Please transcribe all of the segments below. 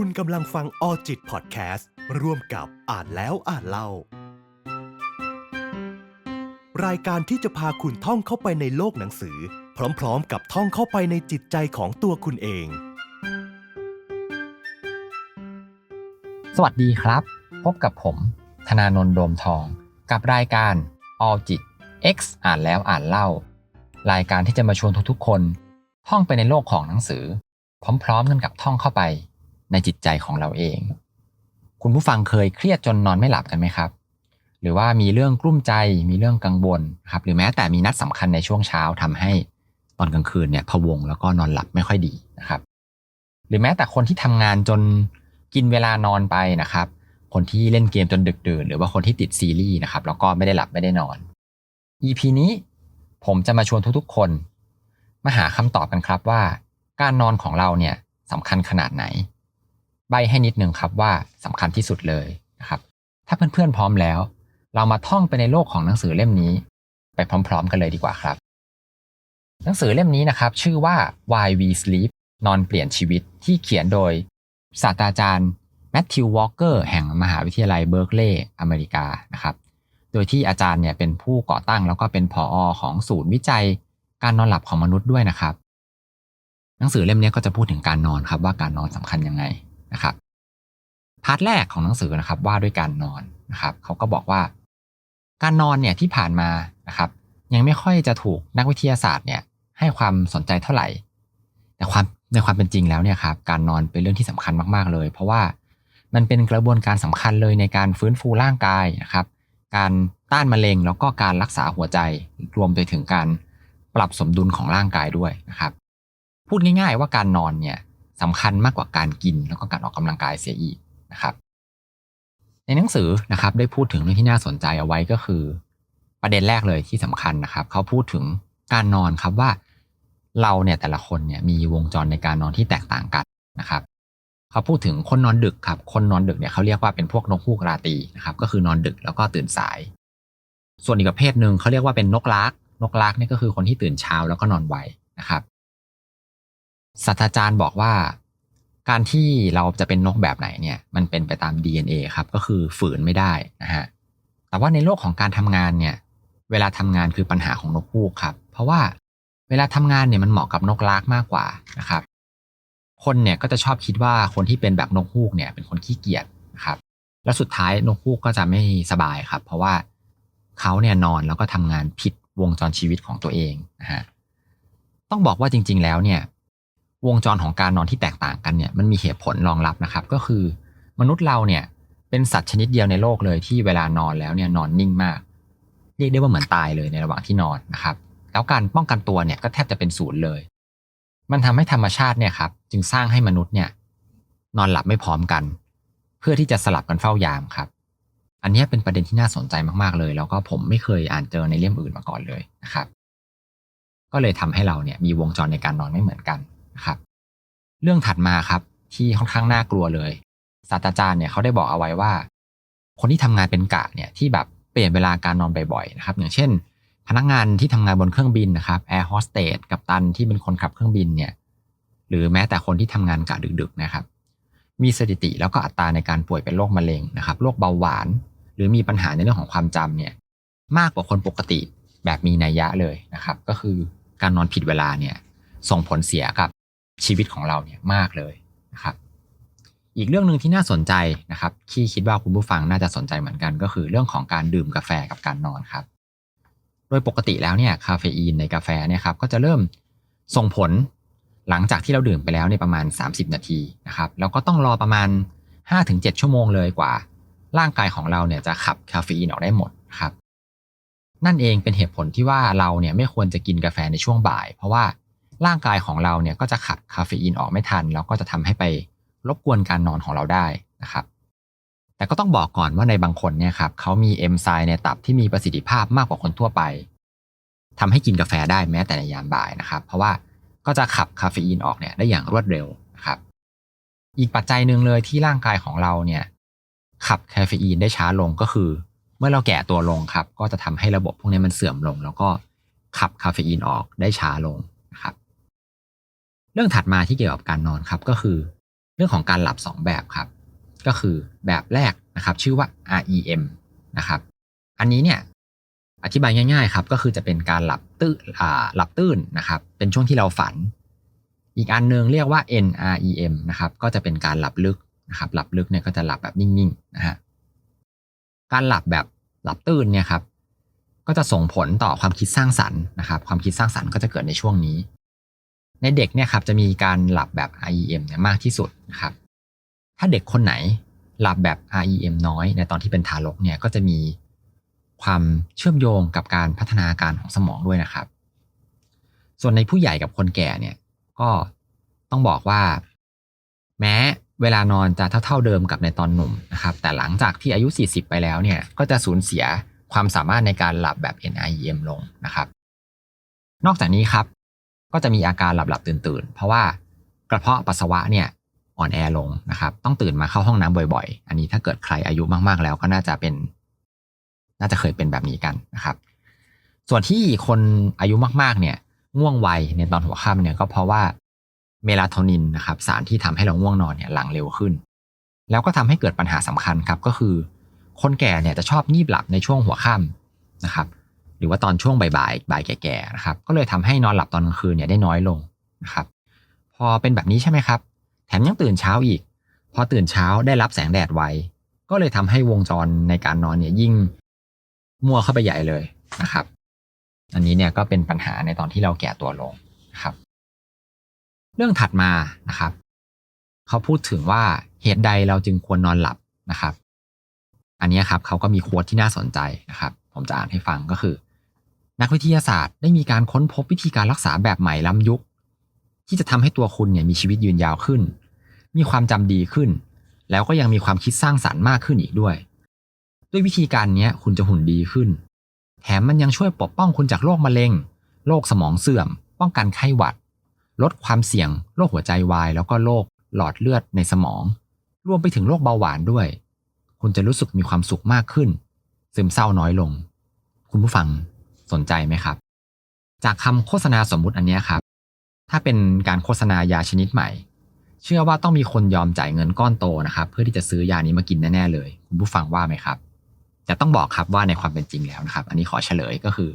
คุณกำลังฟังออจิตพอดแคสต์ร่วมกับอ่านแล้วอ่านเล่า รายการที่จะพาคุณท่องเข้าไปในโลกหนังสือ พร้อมๆ กับท่องเข้าไปในจิตใจของตัวคุณเอง สวัสดีครับ พบกับผม ธนาโนนโดมทอง กับรายการ All จิต X อ่านแล้วอ่านเล่า รายการที่จะมาชวนทุกๆคน ท่องไปในโลกของหนังสือ พร้อมๆกันกับท่องเข้าไป ในจิตใจของเราเอง คุณผู้ฟังเคยเครียดจนนอนไม่หลับกันไหมครับ หรือว่ามีเรื่องกลุ้มใจมีเรื่องกังวลครับหรือแม้แต่มีนัดสำคัญในช่วงเช้าทำให้ตอนกลางคืนเนี่ยพะวงแล้วก็นอนหลับไม่ค่อยดีนะครับ หรือแม้แต่คนที่ทำงานจนกินเวลานอนไปนะครับ คนที่เล่นเกมจนดึกดื่น หรือว่าคนที่ติดซีรีส์นะครับแล้วก็ไม่ได้หลับไม่ได้นอน EP นี้ผมจะมาชวนทุกๆ คน มาหาคำตอบกันครับว่า การนอนของเราเนี่ยสำคัญขนาดไหน ใบให้นิดหนึ่งครับว่าสำคัญที่สุดเลยนะครับ ถ้าเพื่อนๆพร้อมแล้ว เรามาท่องไปในโลกของหนังสือเล่มนี้ ไปพร้อม ๆ กันเลยดีกว่าครับ หนังสือเล่มนี้นะครับ ชื่อว่า Why We Sleep นอนเปลี่ยนชีวิตที่เขียนโดยศาสตราจารย์แมทธิววอลเกอร์แห่งมหาวิทยาลัยเบิร์กลีย์อเมริกานะครับ โดยที่อาจารย์เนี่ยเป็นผู้ก่อตั้งแล้วก็เป็นผออของศูนย์วิจัยการนอนหลับของมนุษย์ด้วยนะครับ หนังสือเล่มนี้ก็จะพูดถึงการนอนครับว่าการนอนสำคัญยังไง นะครับพาร์ทแรกของหนังสือนะครับว่าด้วยการนอนนะครับเขาก็บอกว่า การนอนเนี่ยที่ผ่านมานะครับ ยังไม่ค่อยจะถูกนักวิทยาศาสตร์เนี่ยให้ความสนใจเท่าไหร่ แต่ความในความเป็นจริงแล้วเนี่ยครับการนอนเป็นเรื่องที่สำคัญมากๆเลย เพราะว่ามันเป็นกระบวนการสำคัญเลยในการฟื้นฟูร่างกายนะครับ การต้านมะเร็งแล้วก็การรักษาหัวใจรวมไปถึงการปรับสมดุลของร่างกายด้วยนะครับ พูดง่ายๆว่าการนอนเนี่ย สำคัญมากกว่าการกินแล้วก็การออกกำลังกายเสียอีกนะครับ ในหนังสือนะครับได้พูดถึงเรื่องที่น่าสนใจเอาไว้ก็คือ ประเด็นแรกเลยที่สำคัญนะครับ เขาพูดถึงการนอนครับว่าเราเนี่ยแต่ละคนเนี่ยมีวงจรในการนอนที่แตกต่างกันนะครับ เขาพูดถึงคนนอนดึกครับ คนนอนดึกเนี่ยเขาเรียกว่าเป็นพวกนกฮูกราตีนะครับ ก็คือนอนดึกแล้วก็ตื่นสาย ส่วนอีกประเภทหนึ่งเขาเรียกว่าเป็นนกลากนกลากนี่ก็คือคนที่ตื่นเช้าแล้วก็นอนไวนะครับ ศาสตราจารย์บอกว่า การที่เราจะเป็นนกแบบไหนเนี่ย มันเป็นไปตาม DNA ครับก็คือฝืนไม่ได้นะฮะแต่ว่าในโลกของการทำงานเนี่ย เวลาทำงานคือปัญหาของนกฮูกครับ เพราะว่าเวลาทำงานเนี่ยมันเหมาะกับนกลากมากกว่านะครับ คนเนี่ยก็จะชอบคิดว่าคนที่เป็นแบบนกฮูกเนี่ยเป็นคนขี้เกียจนะครับแล้วสุดท้ายนกฮูกก็จะไม่สบายครับ เพราะว่าเขาเนี่ยนอนแล้วก็ทำงานผิดวงจรชีวิตของตัวเองนะฮะต้องบอกว่าจริง ๆ แล้วเนี่ย วงจรของการนอนที่แตกต่างกันเนี่ยมันมีเหตุผลรองรับนะครับ ก็คือ มนุษย์เราเนี่ยเป็นสัตว์ชนิดเดียวในโลกเลยที่เวลานอนแล้วเนี่ยนอนนิ่งมาก เรียกได้ว่าเหมือนตายเลยในระหว่างที่นอนนะครับ แล้วการป้องกันตัวเนี่ยก็แทบจะเป็นศูนย์เลย มันทำให้ธรรมชาติเนี่ยครับจึงสร้างให้มนุษย์เนี่ยนอนหลับไม่พร้อมกัน เพื่อที่จะสลับกันเฝ้ายามครับ อันนี้เป็นประเด็นที่น่าสนใจมากๆเลย แล้วก็ผมไม่เคยอ่านเจอในเล่มอื่นมาก่อนเลยนะครับ ก็เลยทำให้เราเนี่ยมีวงจรในการนอนไม่เหมือนกัน นะครับ เรื่องถัดมาครับ ที่ค่อนข้างน่ากลัวเลยศาสตราจารย์เนี่ยเขาได้บอกเอาไว้ว่า คนที่ทำงานเป็นกะเนี่ยที่แบบเปลี่ยนเวลาการนอนบ่อยๆนะครับ อย่างเช่น พนักงานที่ทำงานบนเครื่องบินนะครับแอร์โฮสเตสกับตันที่เป็นคนขับเครื่องบินเนี่ย หรือแม้แต่คนที่ทำงานกะดึกๆนะครับ มีสถิติแล้วก็อัตราในการป่วยเป็นโรคมะเร็งนะครับโรคเบาหวาน หรือมีปัญหาในเรื่องของความจำเนี่ย มากกว่าคนปกติแบบมีนัยยะเลยนะครับ ก็คือการนอนผิดเวลาเนี่ยส่งผลเสียกับ ชีวิตของเราเนี่ยมากเลยนะครับ อีกเรื่องหนึ่งที่น่าสนใจนะครับที่คิดว่าคุณผู้ฟังน่าจะสนใจเหมือนกัน ก็คือเรื่องของการดื่มกาแฟกับการนอนครับ โดยปกติแล้วเนี่ยคาเฟอีนในกาแฟเนี่ยครับก็จะเริ่มส่งผลหลังจากที่เราดื่มไปแล้วในประมาณ 30 นาทีนะครับแล้วก็ต้องรอประมาณ 5-7 ชั่วโมงเลยกว่า ร่างกายของเราเนี่ยจะขับคาเฟอีนออกได้หมดครับนั่นเองเป็นเหตุผลที่ว่าเราเนี่ยไม่ควรจะกินกาแฟในช่วงบ่าย เพราะว่า ร่างกายของเราเนี่ยก็จะขับคาเฟอีนออกไม่ทัน แล้วก็จะทำให้ไปรบกวนการนอนของเราได้นะครับ แต่ก็ต้องบอกก่อนว่าในบางคนเนี่ยครับเขามีเอนไซม์ในตับที่มีประสิทธิภาพมากกว่าคนทั่วไปทำให้กินกาแฟได้แม้แต่ในยามบ่ายนะครับ เพราะว่าก็จะขับคาเฟอีนออกเนี่ยได้อย่างรวดเร็วนะครับ อีกปัจจัยหนึ่งเลยที่ร่างกายของเราเนี่ยขับคาเฟอีนได้ช้าลงก็คือ เมื่อเราแก่ตัวลงครับ ก็จะทำให้ระบบพวกนี้มันเสื่อมลง แล้วก็ขับคาเฟอีนออกได้ช้าลง เรื่องถัดมาที่เกี่ยวกับการนอนครับก็คือ เรื่องของการหลับ 2 แบบครับ ก็คือแบบแรกนะครับชื่อว่า REM นะครับ อันนี้เนี่ยอธิบายง่ายๆครับก็คือจะเป็นการหลับตื้นอ่าหลับตื้นนะครับ เป็นช่วงที่เราฝัน อีกอันหนึงเรียกว่า NREM นะครับก็จะเป็นการหลับลึกนะครับหลับลึกเนี่ยก็จะหลับแบบนิ่งๆนะฮะการหลับแบบหลับตื้นเนี่ยครับก็จะส่งผลต่อความคิดสร้างสรรค์นะครับ ความคิดสร้างสรรค์ก็จะเกิดในช่วงนี้ ในเด็กเนี่ยครับจะมีการหลับแบบ REM เนี่ยมากที่สุดนะครับ ถ้าเด็กคนไหนหลับแบบ REM น้อยในตอนที่เป็นทารกเนี่ยก็จะมีความเชื่อมโยงกับการพัฒนาการของสมองด้วยนะครับ ส่วนในผู้ใหญ่กับคนแก่เนี่ยก็ต้องบอกว่า แม้เวลานอนจะเท่าๆเดิมกับในตอนหนุ่มนะครับ แต่หลังจากที่อายุ 40 ไปแล้วเนี่ยก็จะสูญเสียความสามารถในการหลับแบบ NREM ลงนะครับ นอกจากนี้ครับ ก็จะมีอาการหลับหลับตื่นตื่นๆ เพราะว่ากระเพาะปัสสาวะเนี่ยอ่อนแอลงนะครับ ต้องตื่นมาเข้าห้องน้ำบ่อยๆ อันนี้ถ้าเกิดใครอายุมากๆแล้วก็น่าจะเป็น น่าจะเคยเป็นแบบนี้กันนะครับ ส่วนที่คนอายุมากๆ เนี่ย ง่วงไวในตอนหัวค่ำเนี่ยก็เพราะว่าเมลาโทนินนะครับ สารที่ทำให้เราง่วงนอนเนี่ยหลั่งเร็วขึ้น แล้วก็ทำให้เกิดปัญหาสำคัญครับก็คือ คนแก่เนี่ยจะชอบงีบหลับในช่วงหัวค่ำนะครับ หรือว่าตอนช่วงบ่ายๆบ่ายแก่ๆนะครับก็เลยทำให้นอนหลับตอนกลางคืนเนี่ยได้น้อยลงนะครับพอเป็นแบบนี้ใช่ไหมครับ แถมยังตื่นเช้าอีก พอตื่นเช้าได้รับแสงแดดไวก็เลยทำให้วงจรในการนอนเนี่ยยิ่งมั่วเข้าไปใหญ่เลยนะครับ อันนี้เนี่ยก็เป็นปัญหาในตอนที่เราแก่ตัวลงนะครับ เรื่องถัดมานะครับ เขาพูดถึงว่าเหตุใดเราจึงควรนอนหลับนะครับ อันนี้ครับเขาก็มีโค้ดที่น่าสนใจนะครับ ผมจะอ่านให้ฟังก็คือ นักวิทยาศาสตร์ได้มีการค้นพบวิธีการรักษาแบบใหม่ล้ำยุค ที่จะทำให้ตัวคุณเนี่ยมีชีวิตยืนยาวขึ้น มีความจำดีขึ้น แล้วก็ยังมีความคิดสร้างสรรค์มากขึ้นอีกด้วย ด้วยวิธีการนี้คุณจะหุ่นดีขึ้น แถมมันยังช่วยปกป้องคุณจากโรคมะเร็ง โรคสมองเสื่อม ป้องกันไข้หวัด ลดความเสี่ยง โรคหัวใจวาย แล้วก็โรคหลอดเลือดในสมอง รวมไปถึงโรคเบาหวานด้วย คุณจะรู้สึกมีความสุขมากขึ้น ซึมเศร้าน้อยลง คุณผู้ฟัง สนใจไหมครับ จากคำโฆษณาสมมุติอันนี้ครับ ถ้าเป็นการโฆษณายาชนิดใหม่ เชื่อว่าต้องมีคนยอมจ่ายเงินก้อนโตนะครับ เพื่อที่จะซื้อยานี้มากินแน่ๆเลยคุณผู้ฟังว่าไหมครับ แต่ต้องบอกครับว่าในความเป็นจริงแล้วนะครับ อันนี้ขอเฉลยก็คือ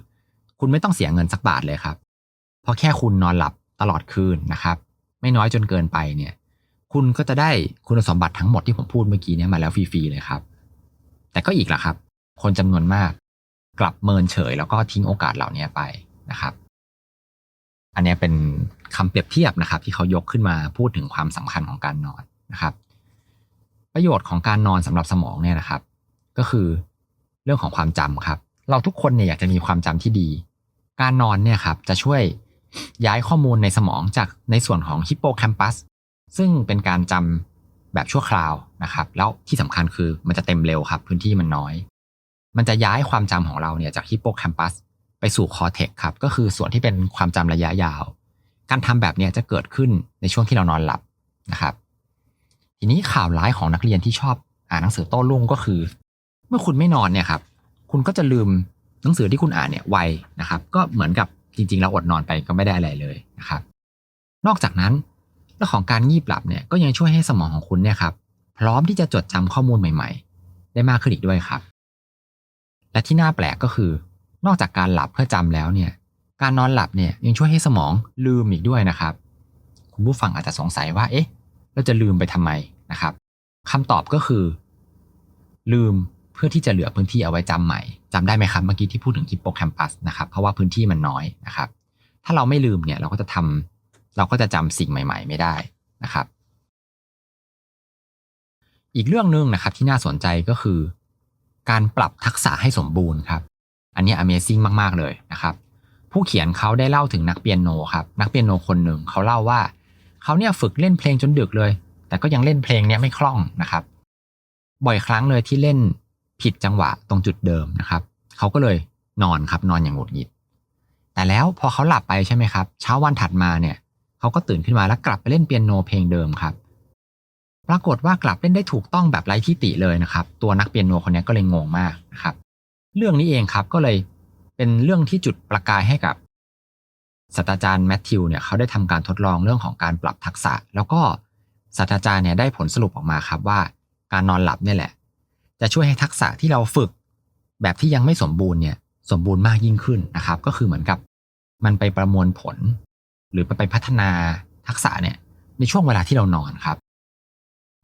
คุณไม่ต้องเสียเงินสักบาทเลยครับ เพราะแค่คุณนอนหลับตลอดคืนนะครับ ไม่น้อยจนเกินไปเนี่ย คุณก็จะได้คุณสมบัติทั้งหมดที่ผมพูดเมื่อกี้นี่ยมาแล้วฟรีๆเลยครับ แต่ก็อีกล่ะครับ คนจำนวนมาก กลับเมินเฉย แล้วก็ทิ้งโอกาสเหล่านี้ไปนะครับ อันนี้เป็นคำเปรียบเทียบนะครับ ที่เขายกขึ้นมาพูดถึงความสำคัญของการนอนนะครับ ประโยชน์ของการนอนสำหรับสมองเนี่ยนะครับ ก็คือเรื่องของความจำครับ เราทุกคนเนี่ยอยากจะมีความจำที่ดี การนอนเนี่ยครับจะช่วยย้ายข้อมูลในสมองจากในส่วนของฮิปโปแคมปัสซึ่งเป็นการจำแบบชั่วคราวนะครับ แล้วที่สำคัญคือมันจะเต็มเร็วครับ พื้นที่มันน้อย มันจะย้ายความจำของเราเนี่ยจากฮิปโปแคมปัสไปสู่คอเทกครับ ก็คือส่วนที่เป็นความจำระยะยาว การทำแบบเนี้ยจะเกิดขึ้นในช่วงที่เรานอนหลับนะครับ ทีนี้ข่าวร้ายของนักเรียนที่ชอบอ่านหนังสือโต้รุ่งก็คือ เมื่อคุณไม่นอนเนี่ยครับคุณก็จะลืมหนังสือที่คุณอ่านเนี่ยไวนะครับ ก็เหมือนกับจริงๆแล้วอดนอนไปก็ไม่ได้อะไรเลยนะครับ นอกจากนั้นเรื่องของการงีบหลับเนี่ยก็ยังช่วยให้สมองของคุณเนี่ยครับพร้อมที่จะจดจำข้อมูลใหม่ ๆ ได้มากขึ้นอีกด้วยครับ และที่น่าแปลกก็คือ นอกจากการหลับเพื่อจำแล้วเนี่ย การนอนหลับเนี่ยยังช่วยให้สมองลืมอีกด้วยนะครับ คุณผู้ฟังอาจจะสงสัยว่า เอ๊ะ เราจะลืมไปทำไมนะครับคำตอบก็คือ ลืมเพื่อที่จะเหลือพื้นที่เอาไว้จำใหม่จำได้ไหมครับเมื่อกี้ที่พูดถึงฮิปโปแคมปัสนะครับ เพราะว่าพื้นที่มันน้อยนะครับ ถ้าเราไม่ลืมเนี่ยเราก็จะทำเราก็จะจำสิ่งใหม่ ๆ ไม่ได้นะครับ อีกเรื่องหนึ่งนะครับที่น่าสนใจก็คือ การปรับทักษะให้สมบูรณ์ครับ อันนี้ Amazing มาก ๆ เลยนะครับ ผู้เขียนเขาได้เล่าถึงนักเปียโนครับ นักเปียโนคนหนึ่งเขาเล่าว่าเขาเนี่ยฝึกเล่นเพลงจนดึกเลย แต่ก็ยังเล่นเพลงเนี้ยไม่คล่องนะครับ บ่อยครั้งเลยที่เล่นผิดจังหวะตรงจุดเดิมนะครับเขาก็เลยนอนครับนอนอย่างหงุดหงิด แต่แล้วพอเขาหลับไปใช่ไหมครับ เช้าวันถัดมาเนี่ยเขาก็ตื่นขึ้นมาแล้วกลับไปเล่นเปียโนเพลงเดิมครับ ปรากฏว่ากลับเล่นได้ถูกต้องแบบไร้ที่ติเลยนะครับ ตัวนักเปียโนคนนี้ก็เลยงงมากนะครับ เรื่องนี้เองครับก็เลยเป็นเรื่องที่จุดประกายให้กับศาสตราจารย์แมทธิวเนี่ยเขาได้ทำการทดลองเรื่องของการปรับทักษะ แล้วก็ศาสตราจารย์เนี่ยได้ผลสรุปออกมาครับว่า การนอนหลับเนี่ยแหละ จะช่วยให้ทักษะที่เราฝึก แบบที่ยังไม่สมบูรณ์เนี่ยสมบูรณ์มากยิ่งขึ้นนะครับ ก็คือเหมือนกับมันไปประมวลผล หรือไปพัฒนาทักษะเนี่ยในช่วงเวลาที่เรานอนครับ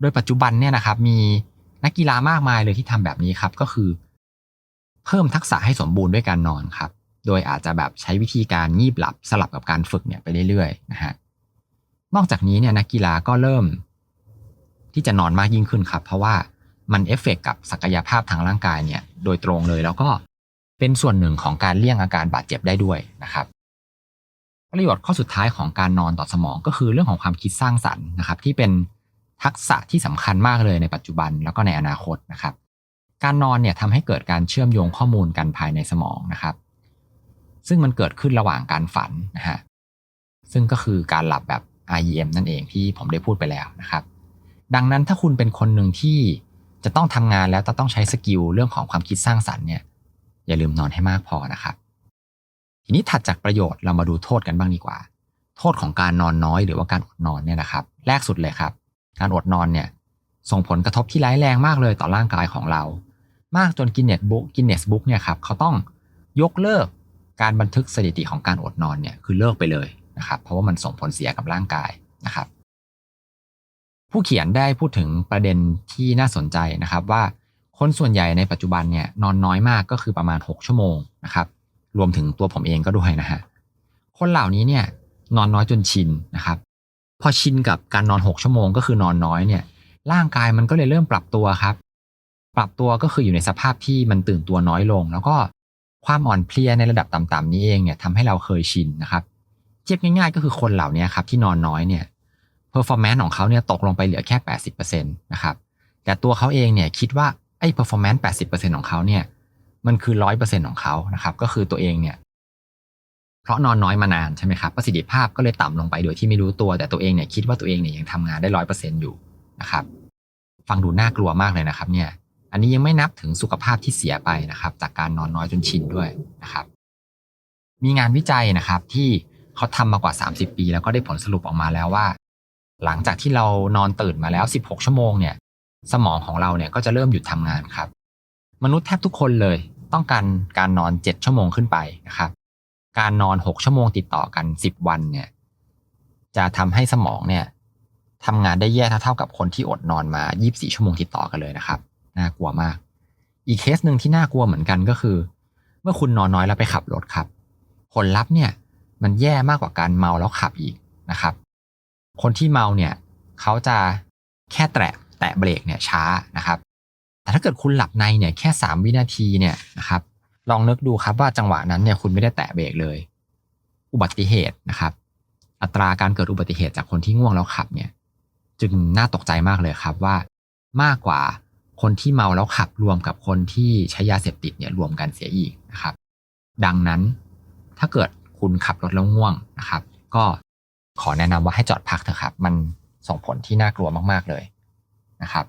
โดยปัจจุบันเนี่ยนะครับมีนักกีฬามากมายเลยที่ทำแบบนี้ครับก็คือ เพิ่มทักษะให้สมบูรณ์ด้วยการนอนครับ โดยอาจจะแบบใช้วิธีการงีบหลับสลับกับการฝึกเนี่ยไปเรื่อยๆนะฮะนอกจากนี้เนี่ยนักกีฬาก็เริ่ม ที่จะนอนมากยิ่งขึ้นครับ เพราะว่ามันเอฟเฟกกับศักยภาพทางร่างกายเนี่ย โดยตรงเลยแล้วก็เป็นส่วนหนึ่งของการเลี่ยงอาการบาดเจ็บได้ด้วยนะครับ ประโยชน์ข้อสุดท้ายของการนอนต่อสมองก็คือเรื่องของความคิดสร้างสรรค์นะครับ ที่เป็น ทักษะที่สำคัญมากเลยในปัจจุบันแล้วก็ในอนาคตนะครับ การนอนเนี่ยทำให้เกิดการเชื่อมโยงข้อมูลกันภายในสมองนะครับ ซึ่งมันเกิดขึ้นระหว่างการฝันนะฮะซึ่งก็คือการหลับแบบ REM นั่นเองที่ผมได้พูดไปแล้วนะครับ ดังนั้นถ้าคุณเป็นคนหนึ่งที่จะต้องทำงานแล้วจะต้องใช้สกิลเรื่องของความคิดสร้างสรรค์เนี่ยอย่าลืมนอนให้มากพอนะครับ ทีนี้ถัดจากประโยชน์เรามาดูโทษกันบ้างดีกว่า โทษของการนอนน้อยหรือว่าการอดนอนเนี่ยนะครับ แรกสุดเลยครับ การอดนอนเนี่ยส่งผลกระทบที่ร้ายแรงมากเลยต่อร่างกายของเรา มากจนกินเน็ตบุ๊กกินเนสบุ๊กเนี่ยครับเขาต้องยกเลิกการบันทึกสถิติของการอดนอนเนี่ยคือเลิกไปเลยนะครับเพราะว่ามันส่งผลเสียกับร่างกายนะครับ ผู้เขียนได้พูดถึงประเด็นที่น่าสนใจนะครับว่าคนส่วนใหญ่ในปัจจุบันเนี่ยนอนน้อยมากก็คือประมาณ 6 ชั่วโมงนะครับรวมถึงตัวผมเองก็ด้วยนะฮะคนเหล่านี้เนี่ยนอนน้อยจนชินนะครับ พอชินกับการนอน 6 ชั่วโมงก็คือนอนน้อยเนี่ย ร่างกายมันก็เลยเริ่มปรับตัวครับ ปรับตัวก็คืออยู่ในสภาพที่มันตื่นตัวน้อยลง แล้วก็ความอ่อนเพลียในระดับต่ำๆนี้เองเนี่ยทำให้เราเคยชินนะครับเทียบง่ายๆ ก็คือคนเหล่านี้ครับที่นอนน้อยเนี่ยเพอร์ฟอร์แมนซ์ของเขาเนี่ยตกลงไปเหลือแค่ 80%นะครับแต่ตัวเขาเองเนี่ยคิดว่าไอ้เพอร์ฟอร์แมนซ์80%ของเขาเนี่ยมันคือ 100%ของเขานะครับก็คือตัวเองเนี่ย เพราะนอนน้อยมานานใช่ไหมครับประสิทธิภาพก็เลยต่ำลงไปโดยที่ไม่รู้ตัว แต่ตัวเองเนี่ยคิดว่าตัวเองเนี่ยยังทำงานได้ร้อยเปอร์เซ็นต์อยู่นะครับฟังดูน่ากลัวมากเลยนะครับเนี่ยอันนี้ยังไม่นับถึงสุขภาพที่เสียไปนะครับ จากการนอนน้อยจนชินด้วยนะครับ มีงานวิจัยนะครับที่เขาทำมากว่า 30 ปี แล้วก็ได้ผลสรุปออกมาแล้วว่า หลังจากที่เรานอนตื่นมาแล้ว 16 ชั่วโมงเนี่ยสมองของเราเนี่ยก็จะเริ่มหยุดทำงานครับ มนุษย์แทบทุกคนเลยต้องการการนอน 7 ชั่วโมงขึ้นไปนะครับ การนอน 6 ชั่วโมงติดต่อกัน 10 วันเนี่ย จะทำให้สมองเนี่ยทำงานได้แย่เท่าๆกับคนที่อดนอนมา 24 ชั่วโมงติดต่อกันเลยนะครับน่ากลัวมาก อีกเคสหนึ่งที่น่ากลัวเหมือนกันก็คือ เมื่อคุณนอนน้อยแล้วไปขับรถครับ ผลลัพธ์เนี่ยมันแย่มากกว่าการเมาแล้วขับอีกนะครับ คนที่เมาเนี่ยเขาจะแค่แตะแตะเบรกเนี่ยช้านะครับ แต่ถ้าเกิดคุณหลับในเนี่ยแค่ 3 วินาทีเนี่ยนะครับ ลองนึกดูครับว่าจังหวะนั้นเนี่ยคุณไม่ได้แตะเบรกเลย อุบัติเหตุนะครับ อัตราการเกิดอุบัติเหตุจากคนที่ง่วงแล้วขับเนี่ย จึงน่าตกใจมากเลยครับว่ามากกว่าคนที่เมาแล้วขับรวมกับคนที่ใช้ยาเสพติดเนี่ยรวมกันเสียอีกนะครับ ดังนั้นถ้าเกิดคุณขับรถแล้วง่วงนะครับ ก็ขอแนะนำว่าให้จอดพักเถอะครับ มันส่งผลที่น่ากลัวมาก ๆเลยนะครับ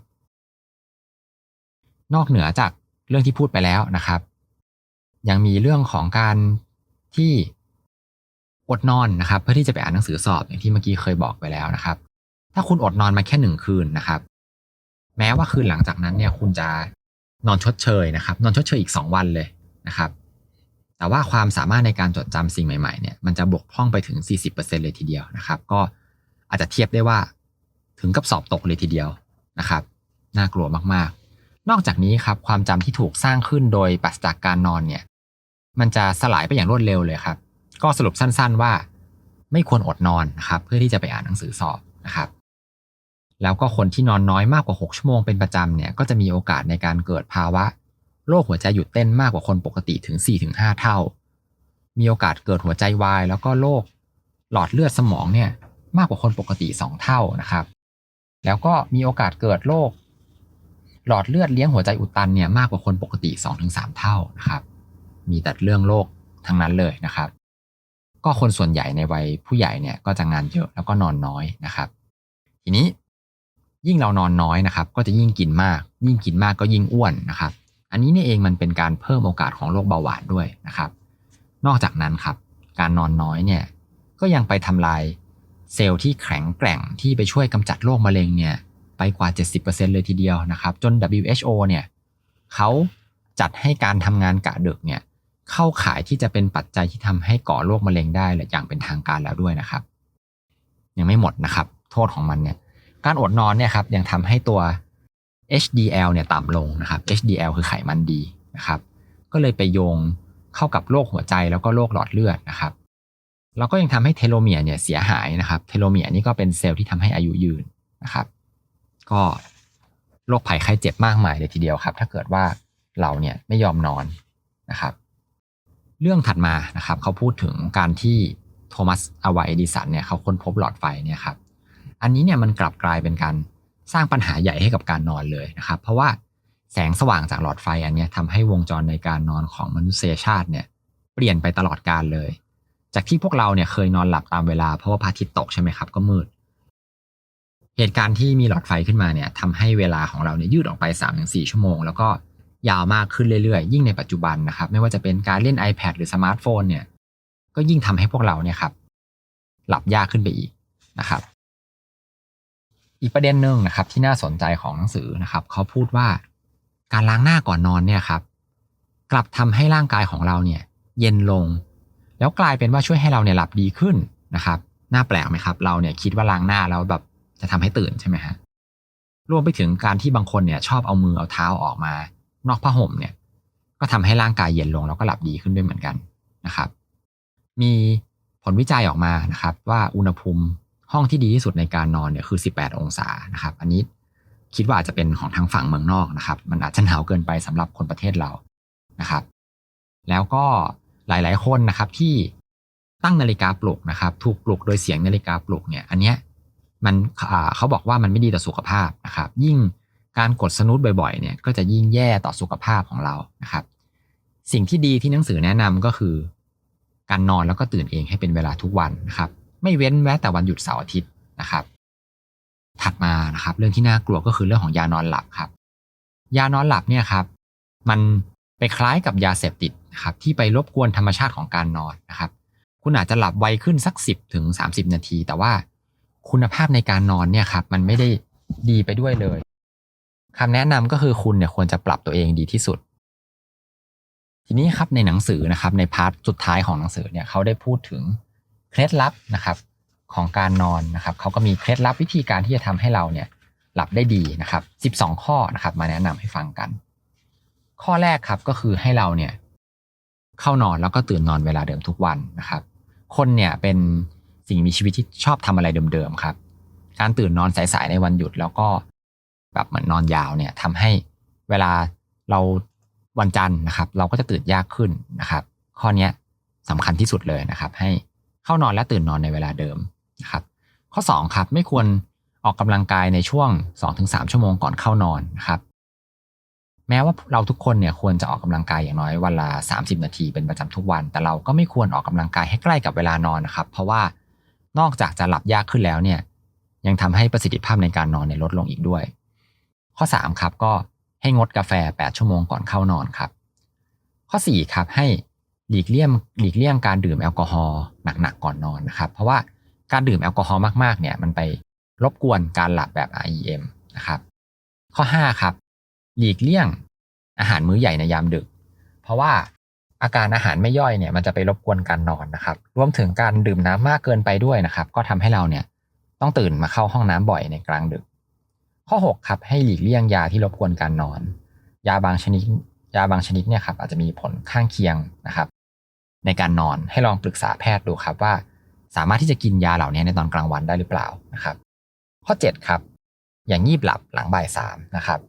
นอกเหนือจากเรื่องที่พูดไปแล้วนะครับ ยังมีเรื่องของการที่อดนอนนะครับ เพื่อที่จะไปอ่านหนังสือสอบอย่างที่เมื่อกี้เคยบอกไปแล้วนะครับ ถ้าคุณอดนอนมาแค่หนึ่งคืนนะครับ แม้ว่าคืนหลังจากนั้นเนี่ย คุณจะนอนชดเชยนะครับ นอนชดเชยอีก2วันเลยนะครับ แต่ว่าความสามารถในการจดจำสิ่งใหม่ๆเนี่ยมันจะบกพร่องไปถึง 40%เลยทีเดียวนะครับ ก็อาจจะเทียบได้ว่าถึงกับสอบตกเลยทีเดียวนะครับ น่ากลัวมาก นอกจากนี้ครับความจำที่ถูกสร้างขึ้นโดยปราศจากการนอนเนี่ยมันจะสลายไปอย่างรวดเร็วเลยครับ ก็สรุปสั้นๆว่า ไม่ควรอดนอนนะครับเพื่อที่จะไปอ่านหนังสือสอบนะครับแล้วก็คนที่นอนน้อยมากกว่า 6 ชั่วโมงเป็นประจำเนี่ยก็จะมีโอกาสในการเกิดภาวะโรคหัวใจหยุดเต้นมากกว่าคนปกติถึง 4-5 เท่า มีโอกาสเกิดหัวใจวาย แล้วก็โรคหลอดเลือดสมองเนี่ยมากกว่าคนปกติ 2 เท่านะครับ แล้วก็มีโอกาสเกิดโรค หลอดเลือดเลี้ยงหัวใจอุดตันเนี่ยมากกว่าคนปกติ 2-3 เท่านะครับ มีแต่เรื่องโรคทั้งนั้นเลยนะครับ ก็คนส่วนใหญ่ในวัยผู้ใหญ่เนี่ยก็จะงานเยอะแล้วก็นอนน้อยนะครับ ทีนี้ยิ่งเรานอนน้อยนะครับ ก็จะยิ่งกินมาก ยิ่งกินมากก็ยิ่งอ้วนนะครับ อันนี้นี่เองมันเป็นการเพิ่มโอกาสของโรคเบาหวานด้วยนะครับ นอกจากนั้นครับ การนอนน้อยเนี่ยก็ยังไปทำลายเซลล์ที่แข็งแกร่งที่ไปช่วยกำจัดโรคมะเร็งเนี่ย ไปกว่า 70%เลยทีเดียวนะครับ จน WHO เนี่ยเขาจัดให้การทำงานกะดึกเนี่ยเข้าข่ายที่จะเป็นปัจจัยที่ทำให้ก่อโรคมะเร็งได้และอย่างเป็นทางการแล้วด้วยนะครับ ยังไม่หมดนะครับ โทษของมันเนี่ยการอดนอนเนี่ยครับยังทำให้ตัว HDL เนี่ยต่ำลงนะครับ HDL คือไขมันดีนะครับก็เลยไปโยงเข้ากับโรคหัวใจแล้วก็โรคหลอดเลือดนะครับแล้วก็ยังทำให้เทโลเมียร์เนี่ยเสียหายนะครับ เทโลเมียร์นี่ก็เป็นเซลล์ที่ทำให้อายุยืนนะครับ ก็โรคภัยไข้เจ็บมากมายเลยทีเดียวครับ ถ้าเกิดว่าเราเนี่ยไม่ยอมนอนนะครับ เรื่องถัดมานะครับเขาพูดถึงการที่โทมัสอวาเดิสันเนี่ยเขาค้นพบหลอดไฟเนี่ยครับอันนี้เนี่ยมันกลับกลายเป็นการสร้างปัญหาใหญ่ให้กับการนอนเลยนะครับ เพราะว่าแสงสว่างจากหลอดไฟอันนี้ทำให้วงจรในการนอนของมนุษยชาติเนี่ยเปลี่ยนไปตลอดกาลเลย จากที่พวกเราเนี่ยเคยนอนหลับตามเวลาเพราะว่าพระอาทิตย์ตกใช่ไหมครับก็มืด เหตุการณ์ที่มีหลอดไฟขึ้นมาเนี่ยทำให้เวลาของเราเนี่ยยืดออกไป 3-4 ชั่วโมง แล้วก็ยาวมากขึ้นเรื่อยๆ ยิ่งในปัจจุบันนะครับ ไม่ว่าจะเป็นการเล่น iPad หรือสมาร์ทโฟนเนี่ย ก็ยิ่งทำให้พวกเราเนี่ยครับ หลับยากขึ้นไปอีกนะครับ อีกประเด็นหนึ่งนะครับ ที่น่าสนใจของหนังสือนะครับ เขาพูดว่าการล้างหน้าก่อนนอนเนี่ยครับ กลับทำให้ร่างกายของเราเนี่ย เย็นลง แล้วกลายเป็นว่าช่วยให้เราเนี่ยหลับดีขึ้นนะครับ น่าแปลกไหมครับ เราเนี่ยคิดว่าล้างหน้าแล้วแบบ จะทำให้ตื่นใช่ไหมฮะรวมไปถึงการที่บางคนเนี่ยชอบเอามือเอาเท้าออกมา นอกผ้าห่มเนี่ย ก็ทำให้ร่างกายเย็นลงแล้วก็หลับดีขึ้นด้วยเหมือนกันนะครับ มีผลวิจัยออกมานะครับ ว่าอุณหภูมิห้องที่ดีที่สุดในการนอนเนี่ยคือ 18 องศานะครับ อันนี้คิดว่าอาจจะเป็นของทางฝั่งเมืองนอกนะครับ มันอาจจะหนาวเกินไปสำหรับคนประเทศเรานะครับ แล้วก็หลาย ๆ คนนะครับที่ตั้งนาฬิกาปลุกนะครับ ถูกปลุกโดยเสียงนาฬิกาปลุกเนี่ย อันเนี้ย มันเขาบอกว่ามันไม่ดีต่อสุขภาพนะครับ ยิ่งการกดสนุตบ่อยๆเนี่ยก็จะยิ่งแย่ต่อสุขภาพของเรานะครับ สิ่งที่ดีที่หนังสือแนะนำก็คือ การนอนแล้วก็ตื่นเองให้เป็นเวลาทุกวันนะครับ ไม่เว้นแม้แต่วันหยุดเสาร์อาทิตย์นะครับ ถัดมานะครับ เรื่องที่น่ากลัวก็คือเรื่องของยานอนหลับครับ ยานอนหลับเนี่ยครับ มันไปคล้ายกับยาเสพติดนะครับ ที่ไปรบกวนธรรมชาติของการนอนนะครับ คุณอาจจะหลับไวขึ้นสัก 10ถึง30 นาที แต่ว่า คุณภาพในการนอนเนี่ยครับมันไม่ได้ดีไปด้วยเลยคำแนะนำก็คือคุณเนี่ยควรจะปรับตัวเองดีที่สุด ทีนี้ครับในหนังสือนะครับในพาร์ทสุดท้ายของหนังสือเนี่ยเขาได้พูดถึงเคล็ดลับนะครับของการนอนนะครับเขาก็มีเคล็ดลับวิธีการที่จะทำให้เราเนี่ยหลับได้ดีนะครับ 12 ข้อนะครับ มาแนะนำให้ฟังกัน ข้อแรกครับก็คือให้เราเนี่ยเข้านอนแล้วก็ตื่นนอนเวลาเดิมทุกวันนะครับ คนเนี่ยเป็น สิ่งมีชีวิตที่ชอบทำอะไรเดิมๆครับ การตื่นนอนสายๆในวันหยุดแล้วก็แบบเหมือนนอนยาวเนี่ยทำให้เวลาเราวันจันทร์นะครับ เราก็จะตื่นยากขึ้นนะครับ ข้อนี้ยสำคัญที่สุดเลยนะครับ ให้เข้านอนและตื่นนอนในเวลาเดิมนะครับ ข้อ2ครับไม่ควรออกกำลังกายในช่วง 2-3 ชั่วโมงก่อนเข้านอนนะครับแม้ว่าเราทุกคนเนี่ยควรจะออกกำลังกายอย่างน้อยวันละ30 นาทีเป็นประจำทุกวัน แต่เราก็ไม่ควรออกกำลังกายให้ใกล้กับเวลานอนนะครับ เพราะว่า นอกจากจะหลับยากขึ้นแล้วเนี่ยยังทำให้ประสิทธิภาพในการนอนเนี่ยลดลงอีกด้วย ข้อ 3 ครับก็ให้งดกาแฟ 8 ชั่วโมงก่อนเข้านอนครับ ข้อ 4 ครับให้หลีกเลี่ยงหลีกเลี่ยงการดื่มแอลกอฮอล์หนักๆก่อนนอนนะครับเพราะว่าการดื่มแอลกอฮอล์มากๆเนี่ยมันไปรบกวนการหลับแบบ REM นะครับข้อ 5 ครับ หลีกเลี่ยงอาหารมื้อใหญ่ในยามดึก เพราะว่า อาการอาหารไม่ย่อยเนี่ยมันจะไปรบกวนการนอนนะครับ รวมถึงการดื่มน้ำมากเกินไปด้วยนะครับ ก็ทำให้เราเนี่ยต้องตื่นมาเข้าห้องน้ำบ่อยในกลางดึก ข้อ 6 ครับให้หลีกเลี่ยงยาที่รบกวนการนอน ยาบางชนิด ยาบางชนิดเนี่ยครับอาจจะมีผลข้างเคียงนะครับ ในการนอนให้ลองปรึกษาแพทย์ดูครับว่า สามารถที่จะกินยาเหล่านี้ในตอนกลางวันได้หรือเปล่านะครับ ข้อ 7 ครับ อย่างงีบหลับหลังบ่ายสามนะครับ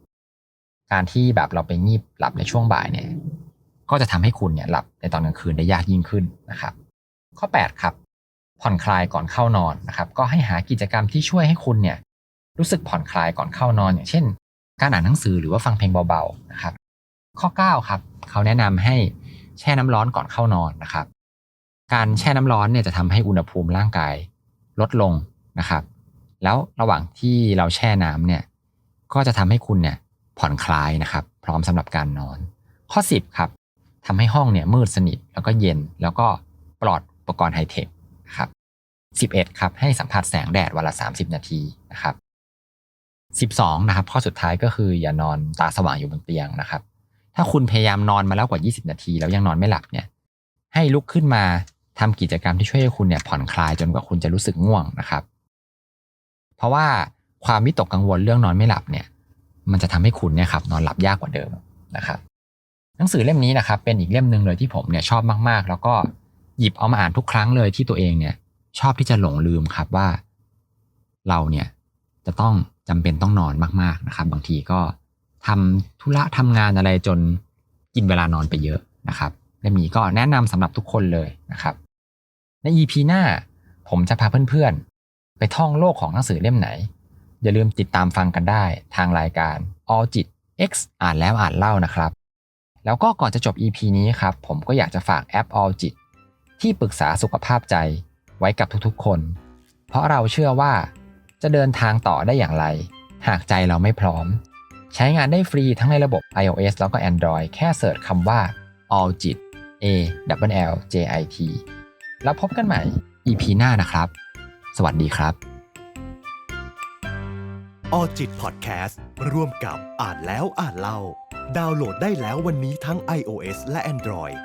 การที่แบบเราไปงีบหลับในช่วงบ่ายเนี่ย ก็จะทำให้คุณเนี่ยหลับในตอนกลางคืนได้ยากยิ่งขึ้นนะครับ ข้อ 8 ครับ ผ่อนคลายก่อนเข้านอนนะครับ ก็ให้หากิจกรรมที่ช่วยให้คุณเนี่ยรู้สึกผ่อนคลายก่อนเข้านอน อย่างเช่น การอ่านหนังสือหรือว่าฟังเพลงเบาๆนะครับ ข้อ 9 ครับ เขาแนะนำให้แช่น้ำร้อนก่อนเข้านอนนะครับ การแช่น้ำร้อนเนี่ยจะทำให้อุณหภูมิร่างกายลดลงนะครับ แล้วระหว่างที่เราแช่น้ำเนี่ยก็จะทำให้คุณเนี่ยผ่อนคลายนะครับ พร้อมสำหรับการนอน ข้อ 10 ครับ ทำให้ห้องเนี่ยมืดสนิทแล้วก็เย็นแล้วก็ปลอดอุปกรณ์ไฮเทคครับ11ครับให้สัมผัสแสงแดดวันละ 30 นาทีนะครับ12นะครับข้อสุดท้ายก็คืออย่านอนตาสว่างอยู่บนเตียงนะครับ ถ้าคุณพยายามนอนมาแล้วกว่า 20 นาที แล้วยังนอนไม่หลับเนี่ยให้ลุกขึ้นมาทำกิจกรรมที่ช่วยให้คุณเนี่ยผ่อนคลายจนกว่าคุณจะรู้สึกง่วงนะครับ เพราะว่าความวิตกกังวลเรื่องนอนไม่หลับเนี่ย มันจะทำให้คุณเนี่ยครับนอนหลับยากกว่าเดิมนะครับ หนังสือเล่มนี้นะครับเป็นอีกเล่มหนึ่งเลยที่ผมเนี่ยชอบมากๆ แล้วก็หยิบเอามาอ่านทุกครั้งเลยที่ตัวเองเนี่ย ชอบที่จะหลงลืมครับว่า เราเนี่ยจะต้องจำเป็นต้องนอนมากๆนะครับ บางทีก็ทำธุระทำงานอะไรจนกินเวลานอนไปเยอะนะครับเล่มนี้ก็แนะนำสำหรับทุกคนเลยนะครับ ใน EP หน้าผมจะพาเพื่อนๆ ไปท่องโลกของหนังสือเล่มไหน อย่าลืมติดตามฟังกันได้ทางรายการ All จิต X อ่านแล้วอ่านเล่านะครับ แล้วก็ก่อนจะจบ EP นี้ครับ ผมก็อยากจะฝากแอป All จิตที่ปรึกษาสุขภาพใจไว้กับทุกๆคน เพราะเราเชื่อว่าจะเดินทางต่อได้อย่างไร หากใจเราไม่พร้อม ใช้งานได้ฟรีทั้งในระบบ iOS แล้วก็ Android แค่เสิร์ชคำว่า All จิต A W L J I T แล้วพบกันใหม่ EP หน้านะครับ สวัสดีครับ ออจิตพอดแคสต์ร่วมกับอ่านแล้วอ่านเล่า ดาวน์โหลดได้แล้ววันนี้ทั้ง iOS และ Android